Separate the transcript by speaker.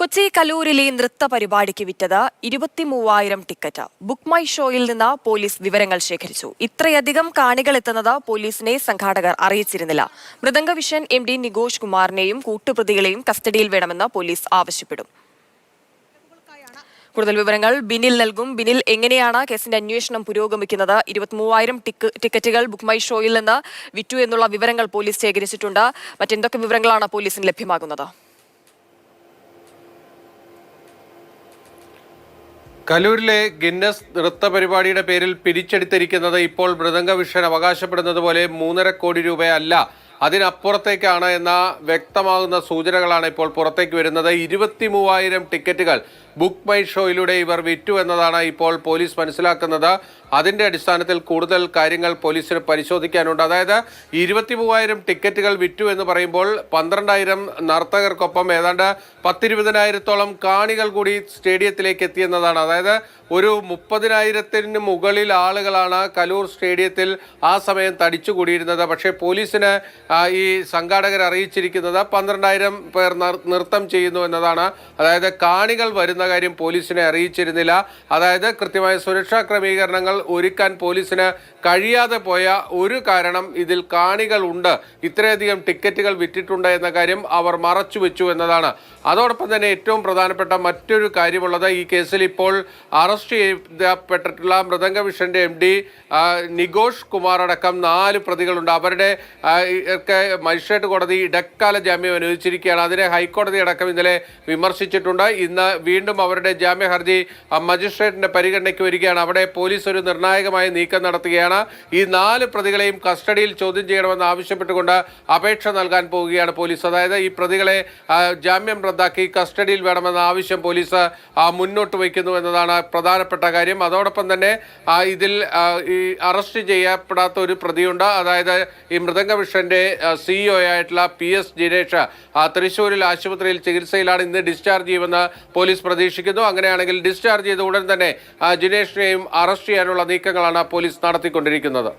Speaker 1: കൊച്ചി കലൂരിലെ നൃത്ത പരിപാടിക്ക് വിറ്റത് ഇരുപത്തി മൂവായിരം ടിക്കറ്റ്. ബുക്ക് മൈ ഷോയിൽ നിന്ന് പോലീസ് വിവരങ്ങൾ ശേഖരിച്ചു. ഇത്രയധികം കാണികൾ എത്തുന്നത് പോലീസിനെ സംഘാടകർ അറിയിച്ചിരുന്നില്ല. Mridanga vision M D Nigosh കുമാറിനെയും കൂട്ടുപ്രതികളെയും കസ്റ്റഡിയിൽ വേണമെന്ന് പോലീസ് ആവശ്യപ്പെടും. കൂടുതൽ വിവരങ്ങൾ ബിനിൽ നൽകും. ബിനിൽ എങ്ങനെയാണ് കേസിന്റെ അന്വേഷണം പുരോഗമിക്കുന്നത്? ഇരുപത്തിമൂവായിരം ടിക്ക് ടിക്കറ്റുകൾ ബുക്ക് മൈ ഷോയിൽ നിന്ന് വിറ്റു എന്നുള്ള വിവരങ്ങൾ പോലീസ് ശേഖരിച്ചിട്ടുണ്ട്. മറ്റെന്തൊക്കെ വിവരങ്ങളാണ് പോലീസിന് ലഭ്യമാകുന്നത്?
Speaker 2: കലൂരിലെ ഗിന്നസ് നൃത്ത പരിപാടിയുടെ പേരിൽ പിരിച്ചെടുത്തിരിക്കുന്നത് ഇപ്പോൾ മൃദംഗ വിഷൻ അവകാശപ്പെടുന്നത് പോലെ മൂന്നര കോടി രൂപയല്ല. അതിനപ്പുറത്തേക്കാണ് എന്ന വ്യക്തമാകുന്ന സൂചനകളാണ് ഇപ്പോൾ പുറത്തേക്ക് വരുന്നത്. ഇരുപത്തി മൂവായിരം ടിക്കറ്റുകൾ ബുക്ക് മൈ ഷോയിലൂടെ ഇവർ വിറ്റു എന്നതാണ് ഇപ്പോൾ പോലീസ് മനസ്സിലാക്കുന്നത്. അതിന്റെ അടിസ്ഥാനത്തിൽ കൂടുതൽ കാര്യങ്ങൾ പോലീസിന് പരിശോധിക്കാനുണ്ട്. അതായത് ഇരുപത്തി മൂവായിരം ടിക്കറ്റുകൾ വിറ്റു എന്ന് പറയുമ്പോൾ പന്ത്രണ്ടായിരം നർത്തകർക്കൊപ്പം ഏതാണ്ട് പത്തിരുപതിനായിരത്തോളം കാണികൾ കൂടി സ്റ്റേഡിയത്തിലേക്ക് എത്തിയെന്നതാണ് അതായത് ഒരു മുപ്പതിനായിരത്തിന് മുകളിൽ ആളുകളാണ് കലൂർ സ്റ്റേഡിയത്തിൽ ആ സമയം തടിച്ചുകൂടിയിരുന്നത്. പക്ഷേ പോലീസിന് ഈ സംഘാടകർ അറിയിച്ചിരിക്കുന്നത് പന്ത്രണ്ടായിരം പേർ നൃത്തം ചെയ്യുന്നു എന്നതാണ്. അതായത് കാണികൾ വരുന്ന കാര്യം പോലീസിനെ അറിയിച്ചിരുന്നില്ല. അതായത് കൃത്യമായ സുരക്ഷാ ക്രമീകരണങ്ങൾ ഒരുക്കാൻ പോലീസിന് കഴിയാതെ പോയ ഒരു കാരണം ഇതിൽ കാണികൾ ഉണ്ട്. ഇത്രയധികം ടിക്കറ്റുകൾ വിറ്റിട്ടുണ്ട് എന്ന കാര്യം അവർ മറച്ചു വെച്ചു എന്നതാണ്. അതോടൊപ്പം തന്നെ ഏറ്റവും പ്രധാനപ്പെട്ട മറ്റൊരു കാര്യമുള്ളത് ഈ കേസിൽ ഇപ്പോൾ അറസ്റ്റ് ചെയ്യപ്പെട്ടിട്ടുള്ള മൃദംഗ വിഷന്റെ എം ഡി നിഗോഷ് കുമാർ അടക്കം നാല് പ്രതികളുണ്ട്. അവരുടെ ആ, മജിസ്ട്രേറ്റ് കോടതി ഇടക്കാല ജാമ്യം അനുവദിച്ചിരിക്കുകയാണ്. അതിനെ ഹൈക്കോടതി അടക്കം ഇന്നലെ വിമർശിച്ചിട്ടുണ്ട്. ഇന്ന് വീണ്ടും അവരുടെ ജാമ്യ ഹർജി മജിസ്ട്രേറ്റിന്റെ പരിഗണനയ്ക്ക് വരികയാണ്. അവിടെ പോലീസ് ഒരു നിർണായകമായ നീക്കം നടത്തുകയാണ്. ഈ നാല് പ്രതികളെയും കസ്റ്റഡിയിൽ ചോദ്യം ചെയ്യണമെന്ന് ആവശ്യപ്പെട്ടുകൊണ്ട് അപേക്ഷ നൽകാൻ പോവുകയാണ് പോലീസ്. അതായത് ഈ പ്രതികളെ ജാമ്യം റദ്ദാക്കി കസ്റ്റഡിയിൽ വേണമെന്ന ആവശ്യം പോലീസ് മുന്നോട്ട് വയ്ക്കുന്നു എന്നതാണ് പ്രധാനപ്പെട്ട കാര്യം. അതോടൊപ്പം തന്നെ ഇതിൽ ഈ അറസ്റ്റ് ചെയ്യപ്പെടാത്ത ഒരു പ്രതിയുണ്ട്. അതായത് ഈ മൃദംഗ വിഷന്റെ സിഇഒ ആയിട്ടുള്ള പി എസ് ജിനേഷ് തൃശ്ശൂരിൽ ആശുപത്രിയിൽ ചികിത്സയിലാണ് ഇന്ന് ഡിസ്ചാർജ് ചെയ്യുമെന്ന് പോലീസ് പ്രതീക്ഷിക്കുന്നു. അങ്ങനെയാണെങ്കിൽ ഡിസ്ചാർജ് ചെയ്ത ഉടൻ തന്നെ ജിനേഷിനെയും അറസ്റ്റ് ചെയ്യാനുള്ള നീക്കങ്ങളാണ് പോലീസ് നടത്തിക്കൊണ്ടിരിക്കുന്നത്.